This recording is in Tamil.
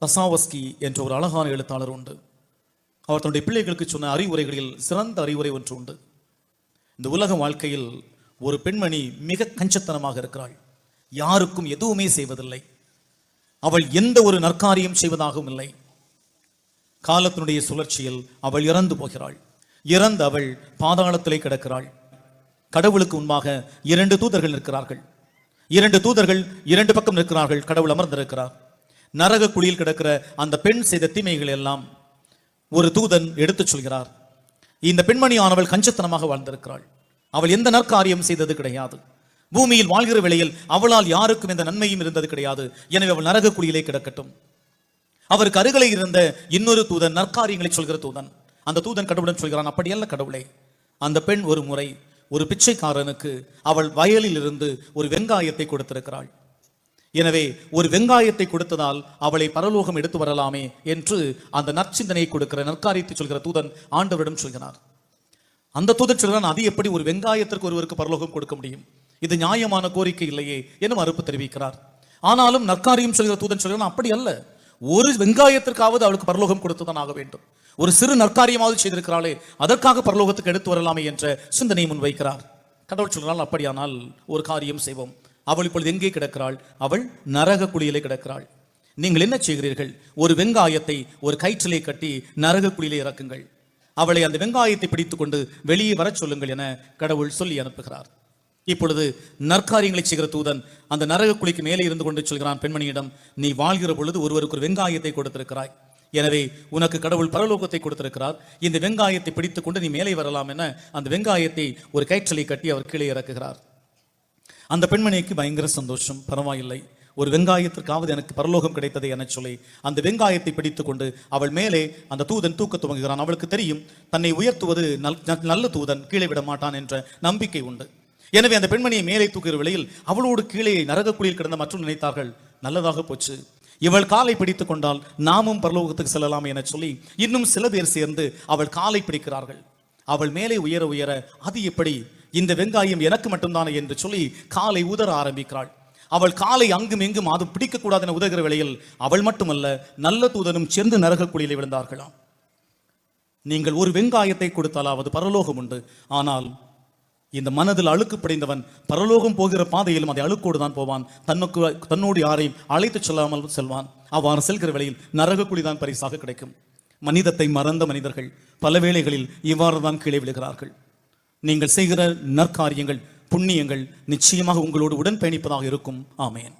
தசாவஸ்கி என்ற ஒரு அழகான எழுத்தாளர் உண்டு. அவர் தன்னுடைய பிள்ளைகளுக்கு சொன்ன அறிவுரைகளில் சிறந்த அறிவுரை ஒன்று உண்டு. இந்த உலக வாழ்க்கையில் ஒரு பெண்மணி மிக கஞ்சத்தனமாக இருக்கிறாள். யாருக்கும் எதுவுமே செய்வதில்லை. அவள் எந்த ஒரு நற்காரியம் செய்வதாகவும் இல்லை. காலத்தினுடைய சுழற்சியில் அவள் இறந்து போகிறாள். இறந்து அவள் பாதாளத்திலே கிடக்கிறாள். கடவுளுக்கு முன்பாக இரண்டு தூதர்கள் நிற்கிறார்கள். இரண்டு தூதர்கள் இரண்டு பக்கம் நிற்கிறார்கள். கடவுள் அமர்ந்திருக்கிறார். நரக குழியில் கிடக்கிற அந்த பெண் செய்த தீமைகள் எல்லாம் ஒரு தூதன் எடுத்துச் சொல்கிறார். இந்த பெண்மணியானவள் கஞ்சத்தனமாக வாழ்ந்திருக்கிறாள். அவள் எந்த நற்காரியம் செய்தது கிடையாது. பூமியில் வாழ்கிற வேளையில் அவளால் யாருக்கும் எந்த நன்மையும் இருந்தது கிடையாது. எனவே அவள் நரக குழியிலே கிடக்கட்டும். அவருக்கு அருகிலே இருந்த இன்னொரு தூதன் நற்காரியங்களை சொல்கிற தூதன். அந்த தூதன் கடவுளன் சொல்கிறான் அப்படியல்ல கடவுளே. அந்த பெண் ஒரு முறை ஒரு பிச்சைக்காரனுக்கு அவள் வயலில் இருந்து ஒரு வெங்காயத்தை கொடுத்திருக்கிறாள். எனவே ஒரு வெங்காயத்தை கொடுத்ததால் அவளை பரலோகம் எடுத்து வரலாமே என்று அந்த நற்சிந்தனையை கொடுக்கிற நற்காரியத்தை சொல்கிற தூதன் ஆண்டவரிடம் சொல்கிறார். அந்த தூதன் சொல்கிறான் அது எப்படி ஒரு வெங்காயத்திற்கு ஒருவருக்கு பரலோகம் கொடுக்க முடியும்? இது நியாயமான கோரிக்கை இல்லையே என மறுப்பு தெரிவிக்கிறார். ஆனாலும் நற்காரியம் சொல்கிற தூதன் சொல்கிறான் அப்படி அல்ல. ஒரு வெங்காயத்திற்காவது அவளுக்கு பரலோகம் கொடுத்துதான் ஆக வேண்டும். ஒரு சிறு நற்காரியமாவது செய்திருக்கிறாளே அதற்காக பரலோகத்துக்கு எடுத்து வரலாமே என்ற சிந்தனையை முன்வைக்கிறார். கடவுள் சொல்கிறாள் அப்படியானால் ஒரு காரியம் செய்வோம். அவள் இப்பொழுது எங்கே கிடக்கிறாள்? அவள் நரக குழியிலே கிடக்கிறாள். நீங்கள் என்ன செய்கிறீர்கள்? ஒரு வெங்காயத்தை ஒரு கயிற்றிலே கட்டி நரக குழியிலே இறக்குங்கள். அவளை அந்த வெங்காயத்தை பிடித்துக்கொண்டு வெளியே வரச் சொல்லுங்கள் என கடவுள் சொல்லி அனுப்புகிறார். இப்பொழுது நற்காரியங்களை செய்கிற தூதன் அந்த நரக குழிக்கு மேலே இருந்து கொண்டு சொல்கிறான் பெண்மணியிடம் நீ வாழ்கிற பொழுது ஒருவருக்கு ஒரு வெங்காயத்தை கொடுத்திருக்கிறாய். எனவே உனக்கு கடவுள் பரலோகத்தை கொடுத்திருக்கிறார். இந்த வெங்காயத்தை பிடித்துக்கொண்டு நீ மேலே வரலாம் என அந்த வெங்காயத்தை ஒரு கயிற்றலை கட்டி அவர் கீழே இறக்குகிறார். அந்த பெண்மணிக்கு பயங்கர சந்தோஷம். பரவாயில்லை. ஒரு வெங்காயத்திற்காவது எனக்கு பரலோகம் கிடைத்தது என சொல்லி அந்த வெங்காயத்தை பிடித்து கொண்டு அவள் மேலே அந்த தூதன் தூக்க துவங்குகிறான். அவளுக்கு தெரியும் தன்னை உயர்த்துவது நல்- நல்ல தூதன் கீழே விட மாட்டான் என்ற நம்பிக்கை உண்டு. எனவே அந்த பெண்மணியை மேலே தூக்குகிற வேளையில் அவளோடு கீழே நரகக்குழியில் கிடந்த மற்றும் நினைத்தார்கள் நல்லதாக போச்சு. இவள் காலை பிடித்துக் கொண்டால் நாமும் பரலோகத்துக்கு செல்லலாம் என சொல்லி இன்னும் சில பேர் சேர்ந்து அவள் காலை பிடிக்கிறார்கள். அவள் மேலே உயர உயர அது எப்படி? இந்த வெங்காயம் எனக்கு மட்டும்தானே என்று சொல்லி காலை உதற ஆரம்பிக்கிறாள். அவள் காலை அங்கும் எங்கும் அது பிடிக்கக்கூடாது என உதகிற வேளையில் அவள் மட்டுமல்ல நல்ல தூதனும் சேர்ந்து நரகக்குழியிலே விழுந்தார்களாம். நீங்கள் ஒரு வெங்காயத்தை கொடுத்தாலாவது பரலோகம் உண்டு. ஆனால் இந்த மனதில் அழுக்கு படைந்தவன் பரலோகம் போகிற பாதையிலும் அதை அழுக்கோடு தான் போவான். தன்னுக்கு தன்னோடு யாரையும் அழைத்துச் செல்லாமல் செல்வான். அவ்வாறு செல்கிற வேளையில் நரகக்குழி தான் பரிசாக கிடைக்கும். மனிதத்தை மறந்த மனிதர்கள் பல வேளைகளில் இவ்வாறு தான் கீழே விழுகிறார்கள். நீங்கள் செய்கிற நற்காரியங்கள் புண்ணியங்கள் நிச்சயமாக உங்களோடு உடன் பயணிப்பதாக இருக்கும். ஆமேன்.